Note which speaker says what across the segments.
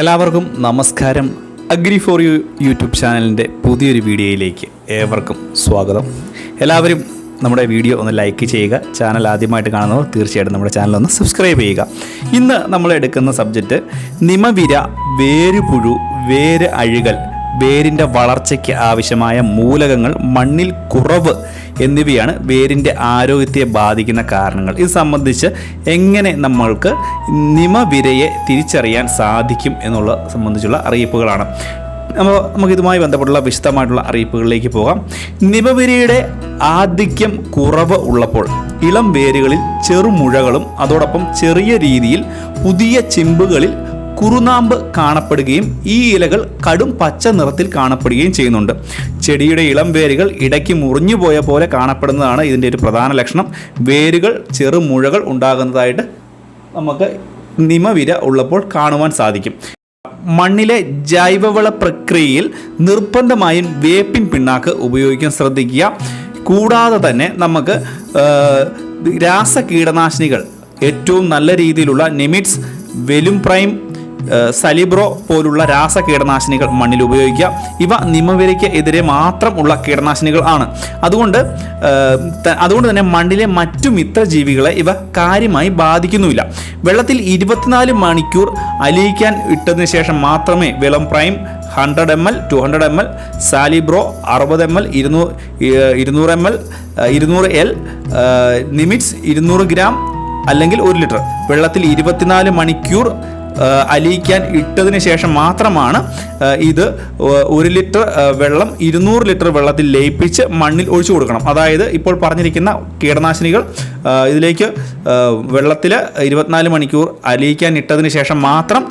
Speaker 1: എല്ലാവർക്കും നമസ്കാരം. Agri for you YouTube ചാനലിന്റെ പുതിയൊരു വീഡിയോയിലേക്ക് ഏവർക്കും സ്വാഗതം. എല്ലാവരും നമ്മുടെ വീഡിയോ ഒന്ന് ലൈക്ക് ചെയ്യുക. ചാനൽ ആദ്യമായിട്ട് കാണുന്നവർ തീർച്ചയായിട്ടും നമ്മുടെ ചാനൽ ഒന്ന് സബ്സ്ക്രൈബ് ചെയ്യുക. ഇന്ന് നമ്മൾ എടുക്കുന്ന സബ്ജക്റ്റ് നിമവിര വേരുപുഴു വേര് അഴുകൽ വേരിന്റെ വളർച്ചയ്ക്ക് ആവശ്യമായ മൂലകങ്ങൾ മണ്ണിൽ കുറവ് എന്നിവയാണ് വേരിന്റെ ആരോഗ്യത്തെ ബാധിക്കുന്ന കാരണങ്ങൾ. ഇത് സംബന്ധിച്ച് എങ്ങനെ നമ്മൾക്ക് നിമവിരയെ തിരിച്ചറിയാൻ സാധിക്കും എന്നുള്ള സംബന്ധിച്ചുള്ള അറിയിപ്പുകളാണ്. നമുക്ക് നമുക്കിതുമായി ബന്ധപ്പെട്ടുള്ള വിശദമായിട്ടുള്ള അറിയിപ്പുകളിലേക്ക് പോകാം. നിമവിരയുടെ ആധിക്യം കുറവ് ഉള്ളപ്പോൾ ഇളം വേരുകളിൽ ചെറുമുഴകളും അതോടൊപ്പം ചെറിയ രീതിയിൽ പുതിയ ചിമ്പുകളിൽ കുറുനാമ്പ് കാണപ്പെടുകയും ഈ ഇലകൾ കടും പച്ച നിറത്തിൽ കാണപ്പെടുകയും ചെയ്യുന്നുണ്ട്. ചെടിയുടെ ഇളം വേരുകൾ ഇടയ്ക്ക് മുറിഞ്ഞു പോയ പോലെ കാണപ്പെടുന്നതാണ് ഇതിന്റെ ഒരു പ്രധാന ലക്ഷണം. വേരുകൾ ചെറു മുഴകൾ ഉണ്ടാകുന്നതായിട്ട് നമുക്ക് നിമവിര ഉള്ളപ്പോൾ കാണുവാൻ സാധിക്കും. മണ്ണിലെ ജൈവവള പ്രക്രിയയിൽ നിർബന്ധമായും വേപ്പിൻ പിണ്ണാക്ക് ഉപയോഗിക്കാൻ ശ്രദ്ധിക്കുക. കൂടാതെ തന്നെ നമുക്ക് രാസ കീടനാശിനികൾ ഏറ്റവും നല്ല രീതിയിലുള്ള നിമിറ്റ്സ് വെലും പ്രൈം സലിബ്രോ പോലുള്ള രാസ കീടനാശിനികൾ മണ്ണിൽ ഉപയോഗിക്കുക. ഇവ നിമവിരയ്ക്ക് എതിരെ മാത്രം ഉള്ള കീടനാശിനികൾ ആണ്. അതുകൊണ്ട് അതുകൊണ്ട് തന്നെ മണ്ണിലെ മറ്റു മിത്രജീവികളെ ഇവ കാര്യമായി ബാധിക്കുന്നുമില്ല. വെള്ളത്തിൽ ഇരുപത്തിനാല് മണിക്കൂർ അലിയിക്കാൻ ഇട്ടതിന് ശേഷം മാത്രമേ വെള്ളം prime hundred M L two hundred M L സാലിബ്രോ അറുപത് എം എൽ ഇരുന്നൂറ് ഇരുന്നൂറ് എം എൽ ഇരുന്നൂറ് എൽ നിമിറ്റ്സ് ഇരുന്നൂറ് ഗ്രാം അല്ലെങ്കിൽ ഒരു ലിറ്റർ. വെള്ളത്തിൽ ഇരുപത്തിനാല് മണിക്കൂർ അലിയിക്കാൻ ഇട്ടതിന് ശേഷം മാത്രമാണ് ഇത് ഒരു ലിറ്റർ വെള്ളം ഇരുന്നൂറ് ലിറ്റർ വെള്ളത്തിൽ ലയിപ്പിച്ച് മണ്ണിൽ ഒഴിച്ചു കൊടുക്കണം. അതായത് ഇപ്പോൾ പറഞ്ഞിരിക്കുന്ന കീടനാശിനികൾ ഇതിലേക്ക് വെള്ളത്തിൽ ഇരുപത്തിനാല് മണിക്കൂർ അലിയിക്കാൻ ഇട്ടതിന് ശേഷം മാത്രം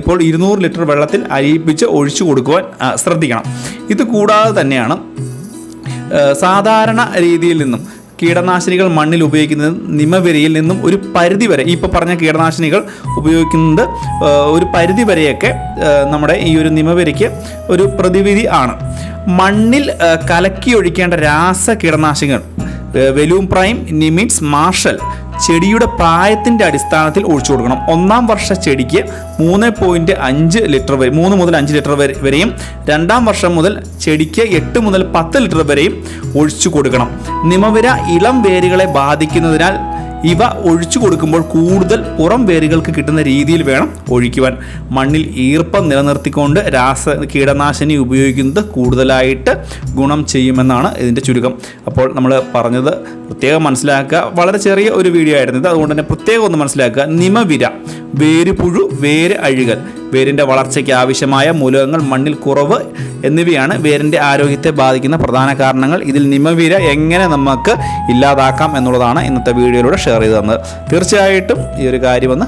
Speaker 1: ഇപ്പോൾ ഇരുന്നൂറ് ലിറ്റർ വെള്ളത്തിൽ അലിയിപ്പിച്ച് ഒഴിച്ചു കൊടുക്കുവാൻ ശ്രദ്ധിക്കണം. ഇത് കൂടാതെ തന്നെയാണ് സാധാരണ രീതിയിൽ നിന്നും കീടനാശിനികൾ മണ്ണിൽ ഉപയോഗിക്കുന്നത് നിമവിരയിൽ നിന്നും ഒരു പരിധി വരെ ഇപ്പോൾ പറഞ്ഞ കീടനാശിനികൾ ഉപയോഗിക്കുന്നത് ഒരു പരിധി വരെയൊക്കെ നമ്മുടെ ഈ ഒരു നിമവിരയ്ക്ക് ഒരു പ്രതിവിധി ആണ്. മണ്ണിൽ കലക്കി ഒഴിക്കേണ്ട രാസ കീടനാശിനികൾ വെലൂം പ്രൈം നിമിറ്റ്സ് മാർഷൽ ചെടിയുടെ പ്രായത്തിന്റെ അടിസ്ഥാനത്തിൽ ഒഴിച്ചു കൊടുക്കണം. ഒന്നാം വർഷ ചെടിക്ക് മൂന്ന് പോയിന്റ് അഞ്ച് ലിറ്റർ വരെ മൂന്ന് മുതൽ അഞ്ച് ലിറ്റർ വരെ വരെയും രണ്ടാം വർഷം മുതൽ ചെടിക്ക് എട്ട് മുതൽ പത്ത് ലിറ്റർ വരെയും ഒഴിച്ചു കൊടുക്കണം. നിമവിര ഇളം വേരുകളെ ബാധിക്കുന്നതിനാൽ ഇവ ഒഴിച്ചു കൊടുക്കുമ്പോൾ കൂടുതൽ പുറം വേരുകൾക്ക് കിട്ടുന്ന രീതിയിൽ വേണം ഒഴിക്കുവാൻ. മണ്ണിൽ ഈർപ്പം നിലനിർത്തിക്കൊണ്ട് രാസ കീടനാശിനി ഉപയോഗിക്കുന്നത് കൂടുതലായിട്ട് ഗുണം ചെയ്യുമെന്നാണ് ഇതിന്റെ ചുരുക്കം. അപ്പോൾ നമ്മൾ പറഞ്ഞത് പ്രത്യേകം മനസ്സിലാക്കുക. വളരെ ചെറിയ ഒരു വീഡിയോ ആയിരുന്നു ഇത്. അതുകൊണ്ട് തന്നെ പ്രത്യേകം ഒന്ന് മനസ്സിലാക്കുക. നിമവിര. വേരുപുഴു വേര് അഴുകൽ. വേരിന്റെ വളർച്ചയ്ക്ക് ആവശ്യമായ മൂലകങ്ങൾ മണ്ണിൽ കുറവ് എന്നിവയാണ് വേരിന്റെ ആരോഗ്യത്തെ ബാധിക്കുന്ന പ്രധാന കാരണങ്ങൾ. ഇതിൽ നിമവിര എങ്ങനെ നമുക്ക് ഇല്ലാതാക്കാം എന്നുള്ളതാണ് ഇന്നത്തെ വീഡിയോയിലൂടെ ഷെയർ ചെയ്ത് തന്നത്. തീർച്ചയായിട്ടും ഈ ഒരു കാര്യമൊന്ന്